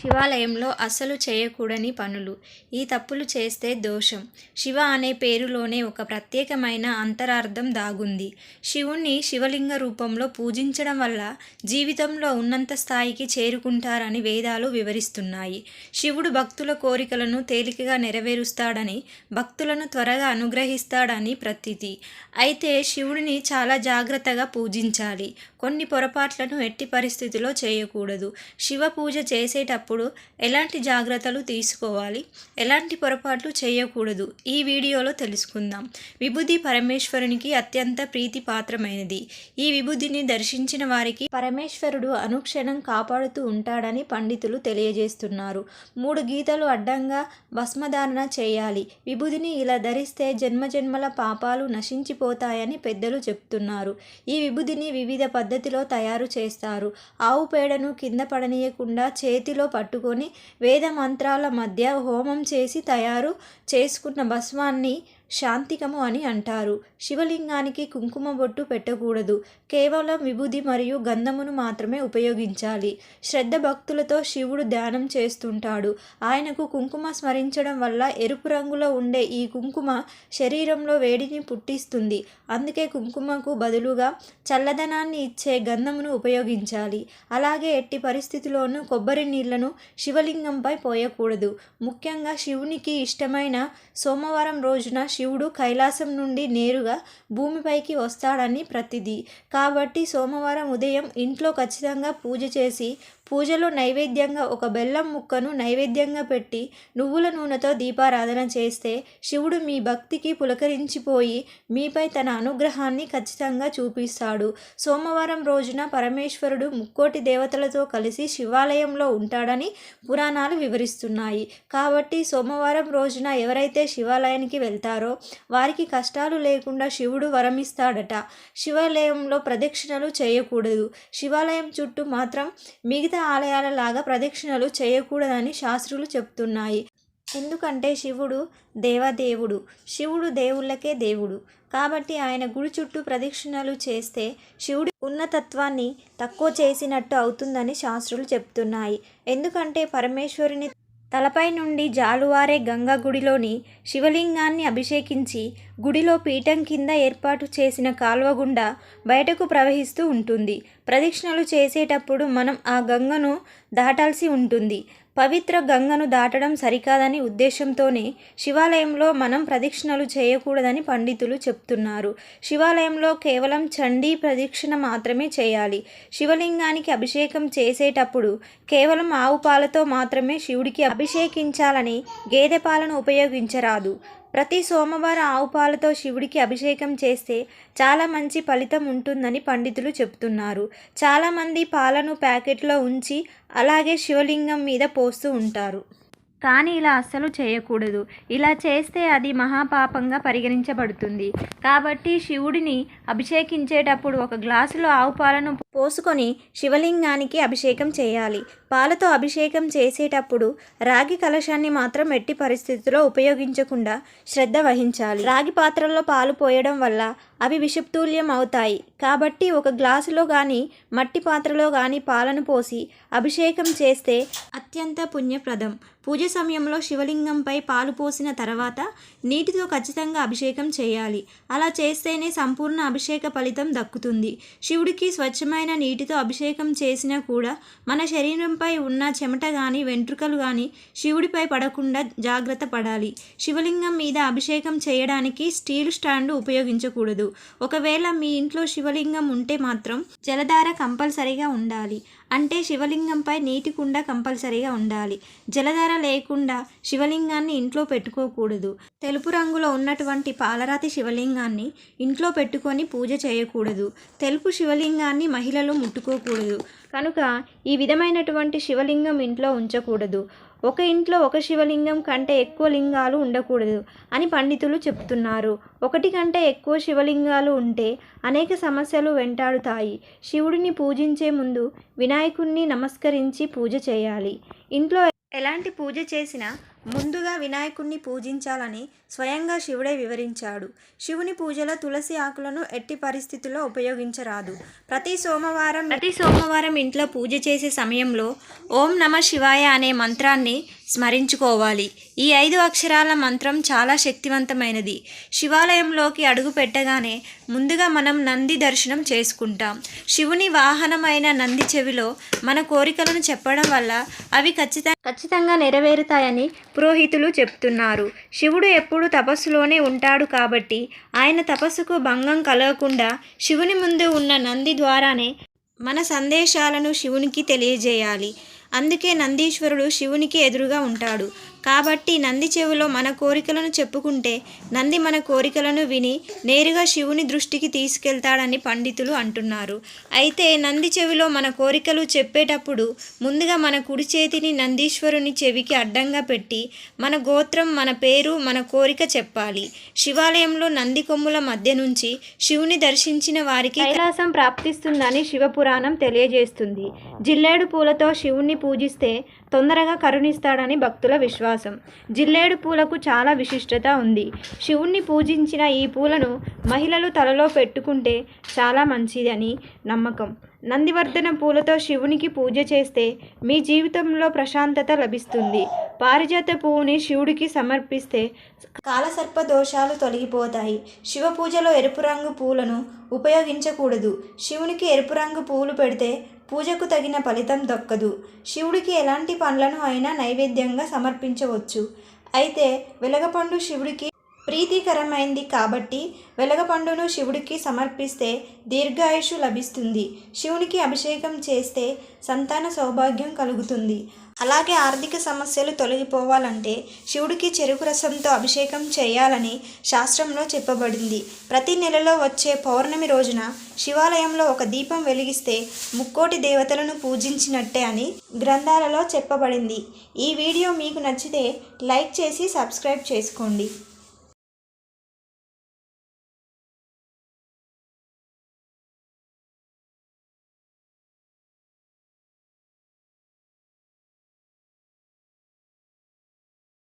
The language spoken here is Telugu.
శివాలయంలో అస్సలు చేయకూడని పనులు. ఈ తప్పులు చేస్తే దోషం. శివ అనే పేరులోనే ఒక ప్రత్యేకమైన అంతరార్థం దాగుంది. శివుణ్ణి శివలింగ రూపంలో పూజించడం వల్ల జీవితంలో ఉన్నంత స్థాయికి చేరుకుంటారని వేదాలు వివరిస్తున్నాయి. శివుడు భక్తుల కోరికలను తేలికగా నెరవేరుస్తాడని భక్తులను త్వరగా అనుగ్రహిస్తాడని ప్రతీతి. అయితే శివుడిని చాలా జాగ్రత్తగా పూజించాలి. కొన్ని పొరపాట్లను ఎట్టి పరిస్థితిలో చేయకూడదు. శివ పూజ చేసేటప్పుడు ఎలాంటి జాగ్రత్తలు తీసుకోవాలి? ఎలాంటి పొరపాట్లు చేయకూడదు? ఈ వీడియోలో తెలుసుకుందాం. విభూది పరమేశ్వరునికి అత్యంత ప్రీతిపాత్రమైనది. ఈ విభూదిని దర్శించిన వారికి పరమేశ్వరుడు అనుక్షణం కాపాడుతూ ఉంటాడని పండితులు తెలియజేస్తున్నారు. మూడు గీతలు అడ్డంగా భస్మధారణ చేయాలి. విభూదిని ఇలా ధరిస్తే జన్మజన్మల పాపాలు నశించిపోతాయని పెద్దలు చెప్తున్నారు. ఈ విభూదిని వివిధ పద్ధతిలో తయారు చేస్తారు. ఆవు పేడను కింద పడనీయకుండా చేతిలో పట్టుకొని వేద మంత్రాల మధ్య హోమం చేసి తయారు చేసుకున్న భస్మాన్ని శాంతికము అని అంటారు. శివలింగానికి కుంకుమ బొట్టు పెట్టకూడదు. కేవలం విభూది మరియు గంధమును మాత్రమే ఉపయోగించాలి. శ్రద్ధ భక్తులతో శివుడు ధ్యానం చేస్తుంటాడు. ఆయనకు కుంకుమ స్మరించడం వల్ల ఎరుపు రంగులో ఉండే ఈ కుంకుమ శరీరంలో వేడిని పుట్టిస్తుంది. అందుకే కుంకుమకు బదులుగా చల్లదనాన్ని ఇచ్చే గంధమును ఉపయోగించాలి. అలాగే ఎట్టి పరిస్థితిలోనూ కొబ్బరి నీళ్ళను శివలింగంపై పోయకూడదు. ముఖ్యంగా శివునికి ఇష్టమైన సోమవారం రోజున శివుడు కైలాసం నుండి నేరుగా భూమిపైకి వస్తాడని ప్రతిది. కాబట్టి సోమవారం ఉదయం ఇంట్లో ఖచ్చితంగా పూజ చేసి పూజలో నైవేద్యంగా ఒక బెల్లం ముక్కను నైవేద్యంగా పెట్టి నువ్వుల నూనెతో దీపారాధన చేస్తే శివుడు మీ భక్తికి పులకరించిపోయి మీపై తన అనుగ్రహాన్ని ఖచ్చితంగా చూపిస్తాడు. సోమవారం రోజున పరమేశ్వరుడు ముక్కోటి దేవతలతో కలిసి శివాలయంలో ఉంటాడని పురాణాలు వివరిస్తున్నాయి. కాబట్టి సోమవారం రోజున ఎవరైతే శివాలయానికి వెళ్తారో వారికి కష్టాలు లేకుండా శివుడు వరమిస్తాడట. శివాలయంలో ప్రదక్షిణలు చేయకూడదు. శివాలయం చుట్టూ మాత్రం మిగతా ఆలయాల లాగా ప్రదక్షిణలు చేయకూడదని శాస్త్రులు చెప్తున్నాయి. ఎందుకంటే శివుడు దేవదేవుడు. శివుడు దేవుళ్ళకే దేవుడు. కాబట్టి ఆయన గుడి చుట్టూ ప్రదక్షిణలు చేస్తే శివుడి ఉన్నతత్వాన్ని తక్కువ చేసినట్టు అవుతుందని శాస్త్రులు చెప్తున్నాయి. ఎందుకంటే పరమేశ్వరుని తలపై నుండి జాలువారే గంగా గుడిలోని శివలింగాన్ని అభిషేకించి గుడిలో పీఠం కింద ఏర్పాటు చేసిన కాలువ గుండా బయటకు ప్రవహిస్తూ ఉంటుంది. ప్రదక్షిణలు చేసేటప్పుడు మనం ఆ గంగను దాటాల్సి ఉంటుంది. పవిత్ర గంగను దాటడం సరికాదని ఉద్దేశంతోనే శివాలయంలో మనం ప్రదక్షిణలు చేయకూడదని పండితులు చెప్తున్నారు. శివాలయంలో కేవలం చండీ ప్రదక్షిణ మాత్రమే చేయాలి. శివలింగానికి అభిషేకం చేసేటప్పుడు కేవలం ఆవు పాలతో మాత్రమే శివుడికి అభిషేకించాలని గేదె పాలను ఉపయోగించరాదు. ప్రతి సోమవారం ఆవు పాలతో శివుడికి అభిషేకం చేస్తే చాలా మంచి ఫలితం ఉంటుందని పండితులు చెప్తున్నారు చాలామంది పాలను ప్యాకెట్లో ఉంచి అలాగే శివలింగం మీద పోస్తూ ఉంటారు. కానీ ఇలా అస్సలు చేయకూడదు. ఇలా చేస్తే అది మహాపాపంగా పరిగణించబడుతుంది. కాబట్టి శివుడిని అభిషేకించేటప్పుడు ఒక గ్లాసులో ఆవు పాలను పోసుకొని శివలింగానికి అభిషేకం చేయాలి. పాలతో అభిషేకం చేసేటప్పుడు రాగి కలశాన్ని మాత్రం ఎట్టి పరిస్థితుల్లో ఉపయోగించకుండా శ్రద్ధ వహించాలి. రాగి పాత్రలో పాలు పోయడం వల్ల అవి విషప్తుల్యం అవుతాయి. కాబట్టి ఒక గ్లాసులో కానీ మట్టి పాత్రలో కానీ పాలను పోసి అభిషేకం చేస్తే అత్యంత పుణ్యప్రదం. పూజ సమయంలో శివలింగంపై పాలు పోసిన తర్వాత నీటితో ఖచ్చితంగా అభిషేకం చేయాలి. అలా చేస్తేనే సంపూర్ణ అభిషేక ఫలితం దక్కుతుంది. శివుడికి స్వచ్ఛమైన నీటితో అభిషేకం చేసినా కూడా మన శరీరం శివలింగంపై ఉన్న చెమట కానీ వెంట్రుకలు కానీ శివుడిపై పడకుండా జాగ్రత్త పడాలి. శివలింగం మీద అభిషేకం చేయడానికి స్టీల్ స్టాండ్ ఉపయోగించకూడదు. ఒకవేళ మీ ఇంట్లో శివలింగం ఉంటే మాత్రం జలధార కంపల్సరీగా ఉండాలి. అంటే శివలింగంపై నీటి కుండ కంపల్సరీగా ఉండాలి. జలధార లేకుండా శివలింగాన్ని ఇంట్లో పెట్టుకోకూడదు. తెలుపు రంగులో ఉన్నటువంటి పాలరాతి శివలింగాన్ని ఇంట్లో పెట్టుకొని పూజ చేయకూడదు. తెలుపు శివలింగాన్ని మహిళలు ముట్టుకోకూడదు. కనుక ఈ విధమైనటువంటి శివలింగం ఇంట్లో ఉంచకూడదు. ఒక ఇంట్లో ఒక శివలింగం కంటే ఎక్కువ లింగాలు ఉండకూడదు అని పండితులు చెప్తున్నారు. ఒకటి కంటే ఎక్కువ శివలింగాలు ఉంటే అనేక సమస్యలు వెంటాడుతాయి. శివుడిని పూజించే ముందు వినాయకుణ్ణి నమస్కరించి పూజ చేయాలి. ఇంట్లో ఎలాంటి పూజ చేసినా ముందుగా వినాయకుణ్ణి పూజించాలని స్వయంగా శివుడే వివరించాడు. శివుని పూజలో తులసి ఆకులను ఎట్టి పరిస్థితుల్లో ఉపయోగించరాదు. ప్రతి సోమవారం ప్రతి సోమవారం ఇంట్లో పూజ చేసే సమయంలో ఓం నమ శివాయ అనే మంత్రాన్ని స్మరించుకోవాలి. ఈ ఐదు అక్షరాల మంత్రం చాలా శక్తివంతమైనది. శివాలయంలోకి అడుగు పెట్టగానే ముందుగా మనం నంది దర్శనం చేసుకుంటాం. శివుని వాహనమైన నంది చెవిలో మన కోరికలను చెప్పడం వల్ల అవి ఖచ్చితంగా ఖచ్చితంగా నెరవేరుతాయని పురోహితులు చెప్తున్నారు. శివుడు ఎప్పుడు తపస్సులోనే ఉంటాడు కాబట్టి ఆయన తపస్సుకు భంగం కలగకుండా శివుని ముందు ఉన్న నంది ద్వారానే మన సందేశాలను శివునికి తెలియజేయాలి. అందుకే నందీశ్వరుడు శివునికి ఎదురుగా ఉంటాడు. కాబట్టి నంది చెవిలో మన కోరికలను చెప్పుకుంటే నంది మన కోరికలను విని నేరుగా శివుని దృష్టికి తీసుకెళ్తాడని పండితులు అంటున్నారు. అయితే నంది చెవిలో మన కోరికలు చెప్పేటప్పుడు ముందుగా మన కుడి చేతిని నందీశ్వరుని చెవికి అడ్డంగా పెట్టి మన గోత్రం మన పేరు మన కోరిక చెప్పాలి. శివాలయంలో నంది కొమ్ముల మధ్య నుంచి శివుని దర్శించిన వారికి కైలాసం ప్రాప్తిస్తుందని శివపురాణం తెలియజేస్తుంది. జిల్లేడు పూలతో శివుణ్ణి పూజిస్తే తొందరగా కరుణిస్తాడని భక్తుల విశ్వాసం. జిల్లేడు పూలకు చాలా విశిష్టత ఉంది. శివుణ్ణి పూజించిన ఈ పూలను మహిళలు తలలో పెట్టుకుంటే చాలా మంచిదని నమ్మకం. నందివర్ధన పూలతో శివునికి పూజ చేస్తే మీ జీవితంలో ప్రశాంతత లభిస్తుంది. పారిజాత పువ్వుని శివుడికి సమర్పిస్తే కాలసర్ప దోషాలు తొలగిపోతాయి. శివ పూజలో ఎరుపు రంగు పూలను ఉపయోగించకూడదు. శివునికి ఎరుపు రంగు పూలు పెడితే పూజకు తగిన ఫలితం దక్కదు. శివుడికి ఎలాంటి పండ్లను అయినా నైవేద్యంగా సమర్పించవచ్చు. అయితే వెలగపండు శివుడికి ప్రీతికరమైంది కాబట్టి వెలగపండును శివుడికి సమర్పిస్తే దీర్ఘాయుషు లభిస్తుంది. శివునికి అభిషేకం చేస్తే సంతాన సౌభాగ్యం కలుగుతుంది. అలాగే ఆర్థిక సమస్యలు తొలగిపోవాలంటే శివుడికి చెరుకు రసంతో అభిషేకం చేయాలని శాస్త్రంలో చెప్పబడింది. ప్రతి నెలలో వచ్చే పౌర్ణమి రోజున శివాలయంలో ఒక దీపం వెలిగిస్తే ముక్కోటి దేవతలను పూజించినట్టే అని గ్రంథాలలో చెప్పబడింది. ఈ వీడియో మీకు నచ్చితే లైక్ చేసి సబ్స్క్రైబ్ చేసుకోండి.